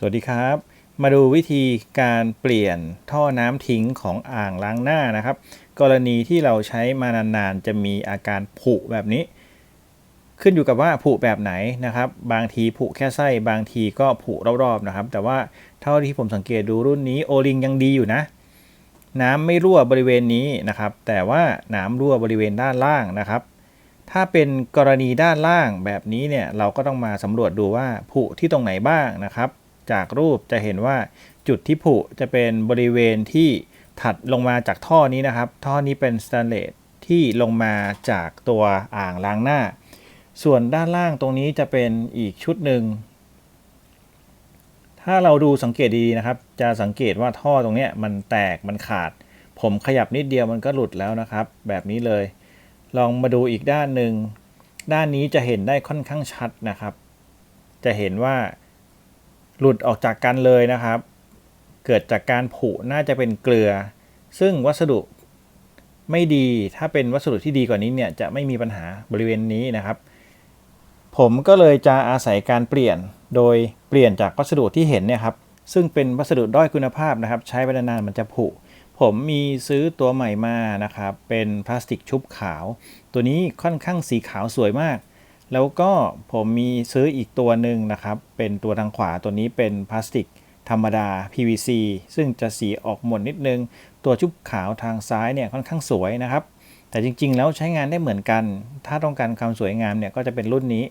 สวัสดีครับ มาดูวิธีการเปลี่ยนท่อน้ำทิ้งของอ่างล้างหน้านะครับ กรณีที่เราใช้มานานๆ จะมีอาการผุแบบนี้ ขึ้นอยู่กับว่าผุแบบไหนนะครับ บางทีผุแค่ไส้บางทีก็ผุรอบๆนะครับ แต่ว่าเท่าที่ผมสังเกตดูรุ่นนี้โอลิงยังดีอยู่นะ น้ำไม่รั่วบริเวณนี้นะครับ แต่ว่าน้ำรั่วบริเวณด้านล่างนะครับถ้าเป็นกรณีด้านล่างแบบนี้เนี่ยเราก็ต้องมาสำรวจดูว่าผุที่ตรงไหนบ้างนะครับ จากรูปจะเห็นว่าจุดที่ผุจะเป็นบริเวณที่ถัดลงมาจากท่อนี้นะครับ ท่อนี้เป็นสแตนเลสที่ลงมาจากตัวอ่างล้างหน้า ส่วนด้านล่างตรงนี้จะเป็นอีกชุดหนึ่ง ถ้าเราดูสังเกตดีๆนะครับ จะสังเกตว่าท่อตรงนี้มันแตกมันขาด ผมขยับนิดเดียวมันก็หลุดแล้วนะครับ แบบนี้เลย ลองมาดูอีกด้านหนึ่ง ด้านนี้จะเห็นได้ค่อนข้างชัดนะครับ จะเห็นว่า หลุดออกจากกันเลยนะครับ เกิดจากการผุน่าจะเป็นเกลือ ซึ่งวัสดุไม่ดีถ้าเป็นวัสดุที่ดีกว่านี้เนี่ยจะไม่มีปัญหาบริเวณนี้นะครับ ผมก็เลยจะอาศัยการเปลี่ยนโดยเปลี่ยนจากวัสดุที่เห็นเนี่ยครับซึ่งเป็นวัสดุด้อยคุณภาพนะครับ ใช้ไปนานๆมันจะผุ ผมมีซื้อตัวใหม่มานะครับ เป็นพลาสติกชุบขาว ตัวนี้ค่อนข้างสีขาวสวยมาก แล้วก็ผมมีซื้ออีกตัวหนึ่งนะครับ เป็นตัวทางขวาตัวนี้เป็นพลาสติกธรรมดา PVC ซึ่งจะสีออกหมดนิดนึง ตัวชุบขาวทางซ้ายเนี่ยค่อนข้างสวยนะครับ แต่จริงๆ แล้วใช้งานได้เหมือนกัน ถ้าต้องการความสวยงามเนี่ยก็จะเป็นรุ่นนี้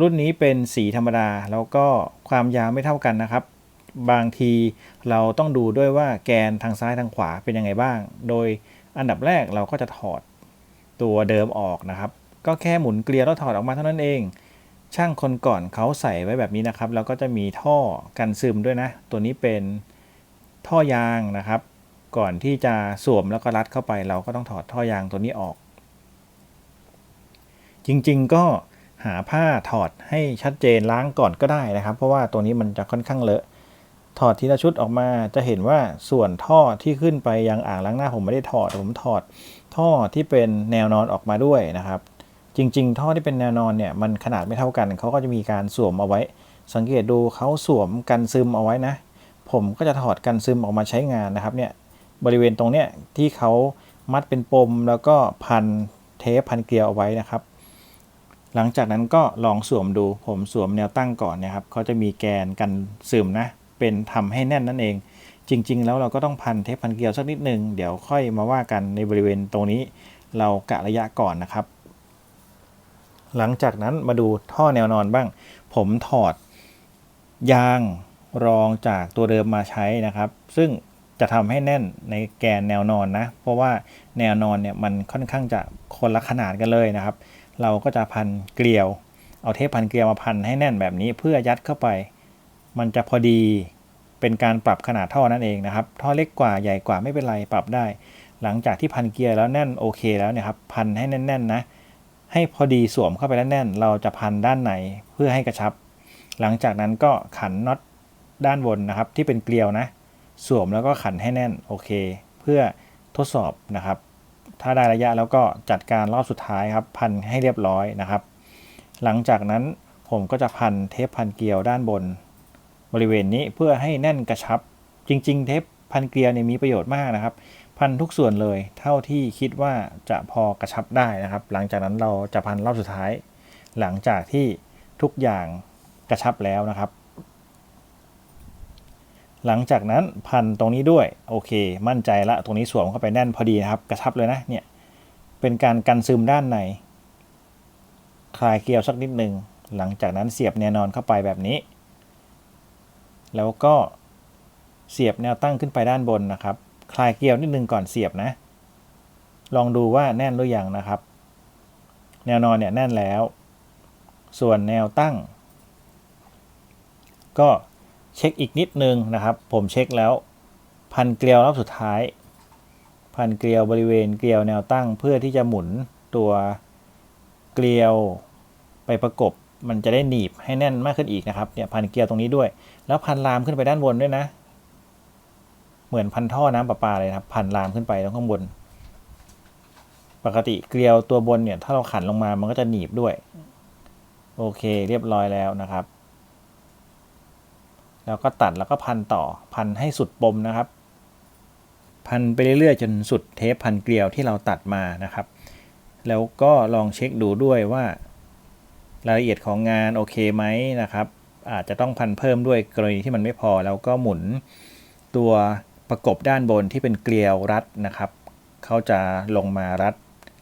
รุ่นนี้เป็นสีธรรมดา แล้วก็ความยาวไม่เท่ากันนะครับ บางทีเราต้องดูด้วยว่าแกนทางซ้ายทางขวาเป็นยังไงบ้าง โดยอันดับแรกเราก็จะถอดตัวเดิมออกนะครับ ก็แค่หมุนเกลียวแล้วถอดออกมาเท่านั้นเอง ช่างคนก่อนเขาใส่ไว้แบบนี้นะครับ แล้วก็จะมีท่อกันซึมด้วยนะ ตัวนี้เป็นท่อยางนะครับ ก่อนที่จะสวมแล้วก็รัดเข้าไป เราก็ต้องถอดท่อยางตัวนี้ออก จริงๆก็หาผ้าถอดให้ชัดเจนล้างก่อนก็ได้นะครับ เพราะว่าตัวนี้มันจะค่อนข้างเลอะถอดทีละชุดออกมาจะเห็นว่าส่วนท่อที่ขึ้นไปยังอ่างล้างหน้าผมไม่ได้ถอดผมถอดท่อที่เป็นแนวนอนออกมาด้วยนะครับ จริง ๆ ท่อที่เป็นแนวนอนเนี่ยมันขนาดไม่เท่ากันเขาก็จะมีการสวมเอาไว้ สังเกตดูเขาสวมกันซึมเอาไว้นะ ผมก็จะถอดกันซึมออกมาใช้งานนะครับเนี่ยบริเวณตรงเนี้ยที่เขามัดเป็นปมแล้วก็พันเทปพันเกลียวเอาไว้นะครับ หลังจากนั้นก็ลองสวมดูผมสวมแนวตั้งก่อนนะครับเขาจะมีแกนกันซึมนะ เป็นทำให้แน่นนั่นเอง จริง ๆ แล้วเราก็ต้องพันเทปพันเกลียวสักนิดนึงเดี๋ยวค่อยมาว่ากันในบริเวณตรงนี้ เรากะระยะก่อนนะครับ หลังจากนั้นมาดูท่อแนวนอนบ้าง ผมถอดยางรองจากตัวเดิมมาใช้นะครับ ซึ่งจะทำให้แน่นในแกนแนวนอนนะ เพราะว่าแนวนอนเนี่ยมันค่อนข้างจะคนละขนาดกันเลยนะครับ เราก็จะพันเกลียว เอาเทปพันเกลียวมาพันให้แน่นแบบนี้เพื่อยัดเข้าไป มันจะพอดีเป็นการปรับขนาดท่อนั่นเองนะครับ ท่อเล็กกว่าใหญ่กว่าไม่เป็นไรปรับได้ หลังจากที่พันเกียร์แล้วแน่นโอเคแล้วเนี่ยครับพันให้แน่นๆนะ ให้พอดีสวมเข้าไปแล้วแน่น เราจะพันด้านในเพื่อให้กระชับ หลังจากนั้นก็ขันน็อตด้านบนนะครับ ที่เป็นเกลียวนะ สวมแล้วก็ขันให้แน่นโอเค เพื่อทดสอบนะครับ ถ้าได้ระยะแล้วก็จัดการรอบสุดท้ายครับ พันให้เรียบร้อยนะครับ หลังจากนั้นผมก็จะพันเทปพันเกลียวด้านบน บริเวณนี้เพื่อให้แน่นกระชับ จริง ๆ เทปพันเกลียวเนี่ยมีประโยชน์มากนะครับ พันทุกส่วนเลยเท่าที่คิดว่าจะพอกระชับได้นะครับ หลังจากนั้นเราจะพันรอบสุดท้าย หลังจากที่ทุกอย่างกระชับแล้วนะครับ หลังจากนั้นพันตรงนี้ด้วยโอเค มั่นใจละตรงนี้สวมเข้าไปแน่นพอดีนะครับ กระชับเลยนะเนี่ยเป็นการกันซึมด้านใน คลายเกลียวสักนิดหนึ่งหลังจากนั้นเสียบแนวนอนเข้าไปแบบนี้ แล้วก็เสียบแนวตั้งขึ้นไปด้านบนนะครับ คลายเกลียวนิดนึงก่อนเสียบนะ ลองดูว่าแน่นหรือยังนะครับ แนวนอนเนี่ยแน่นแล้ว ส่วนแนวตั้ง ก็เช็คอีกนิดนึงนะครับ ผมเช็คแล้วพันเกลียวรอบสุดท้าย พันเกลียวบริเวณเกลียวแนวตั้งเพื่อที่จะหมุนตัวเกลียวไปประกบมันจะได้หนีบให้แน่นมากขึ้นอีกนะครับเนี่ยพันเกลียวตรงนี้ด้วย แล้วพันลามขึ้นไปด้านบนด้วยนะ เหมือนพันท่อน้ำประปาเลยครับพันลามขึ้นไปตรงข้างบน ปกติเกลียวตัวบนเนี่ย ถ้าเราขันลงมามันก็จะหนีบด้วย โอเค เรียบร้อยแล้วนะครับ แล้วก็ตัดแล้วก็พันต่อพันให้สุดปมนะครับ พันไปเรื่อยๆจนสุดเทปพันเกลียวที่เราตัดมานะครับ แล้วก็ลองเช็คดูด้วยว่ารายละเอียดของงานโอเคไหมนะครับ อาจจะต้องพันเพิ่มด้วยกรณีที่มันไม่พอแล้วก็หมุนตัว ประกบด้านบนที่เป็นเกลียวรัดนะครับเขาจะลงมารัด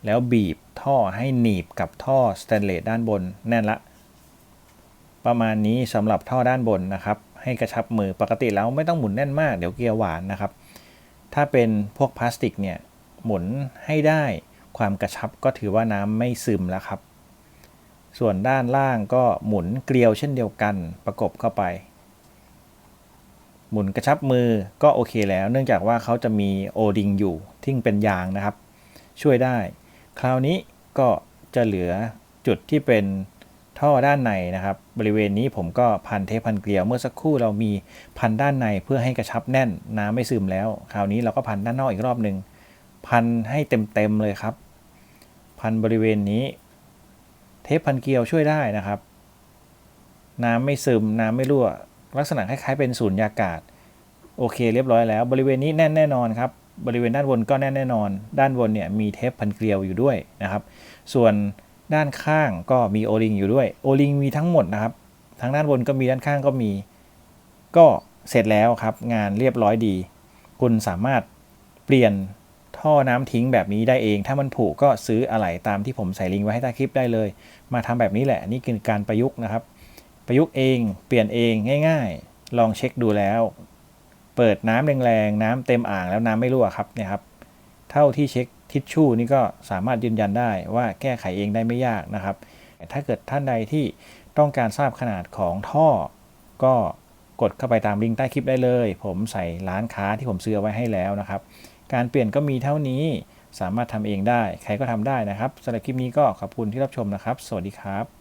แล้วบีบท่อให้หนีบกับท่อสแตนเลสด้านบนแน่นละ ประมาณนี้สำหรับท่อด้านบนนะครับ ให้กระชับมือปกติแล้วไม่ต้องหมุนแน่นมากเดี๋ยวเกลียวหวานนะครับ ถ้าเป็นพวกพลาสติกเนี่ยหมุนให้ได้ความกระชับก็ถือว่าน้ำไม่ซึมแล้วครับ ส่วนด้านล่างก็หมุนเกลียวเช่นเดียวกันประกบเข้าไป หมุนกระชับมือก็โอเคแล้ว เนื่องจากว่าเขาจะมีโอดิงอยู่ที่เป็นยางนะครับ ช่วยได้ คราวนี้ก็จะเหลือจุดที่เป็นท่อด้านในนะครับ บริเวณนี้ผมก็พันเทปพันเกลียว เมื่อสักครู่เรามีพันด้านในเพื่อให้กระชับแน่นน้ำไม่ซึมแล้ว คราวนี้เราก็พันด้านนอกอีกรอบหนึ่งพันให้เต็มๆเลยครับ พันบริเวณนี้ เทปพันเกลียวช่วยได้นะครับ น้ำไม่ซึมน้ำไม่รั่ว ลักษณะคล้ายๆเป็นสูญญากาศ โอเคเรียบร้อยแล้ว บริเวณนี้แน่นแน่นอนครับ บริเวณด้านบนก็แน่นแน่นอน ด้านบนเนี่ยมีเทปพันเกลียวอยู่ด้วยนะครับ ส่วนด้านข้างก็มีโอลิงอยู่ด้วย โอลิงมีทั้งหมดนะครับ ทั้งด้านบนก็มีด้านข้างก็มี ก็เสร็จแล้วครับ งานเรียบร้อยดี คุณสามารถเปลี่ยนท่อน้ำทิ้งแบบนี้ได้เอง ถ้ามันผุก็ซื้ออะไหล่ตามที่ผมใส่ลิงก์ไว้ให้ใต้คลิปได้เลย มาทำแบบนี้แหละ นี่คือการประยุกต์นะครับ ประยุกต์เองเปลี่ยนเองง่ายๆ ลองเช็คดูแล้ว เปิดน้ำแรงๆ น้ำเต็มอ่างแล้วน้ำไม่รั่วครับเนี่ยครับ เท่าที่เช็คทิชชู่นี่ก็สามารถยืนยันได้ว่าแก้ไขเองได้ไม่ยากนะครับ ถ้าเกิดท่านใดที่ต้องการทราบขนาดของท่อ ก็กดเข้าไปตามลิงก์ใต้คลิปได้เลย ผมใส่ร้านค้าที่ผมซื้อไว้ให้แล้วนะครับ การเปลี่ยนก็มีเท่านี้สามารถทำเองได้ ใครก็ทำได้นะครับสำหรับคลิปนี้ก็ขอบคุณที่รับชมนะครับ สวัสดีครับ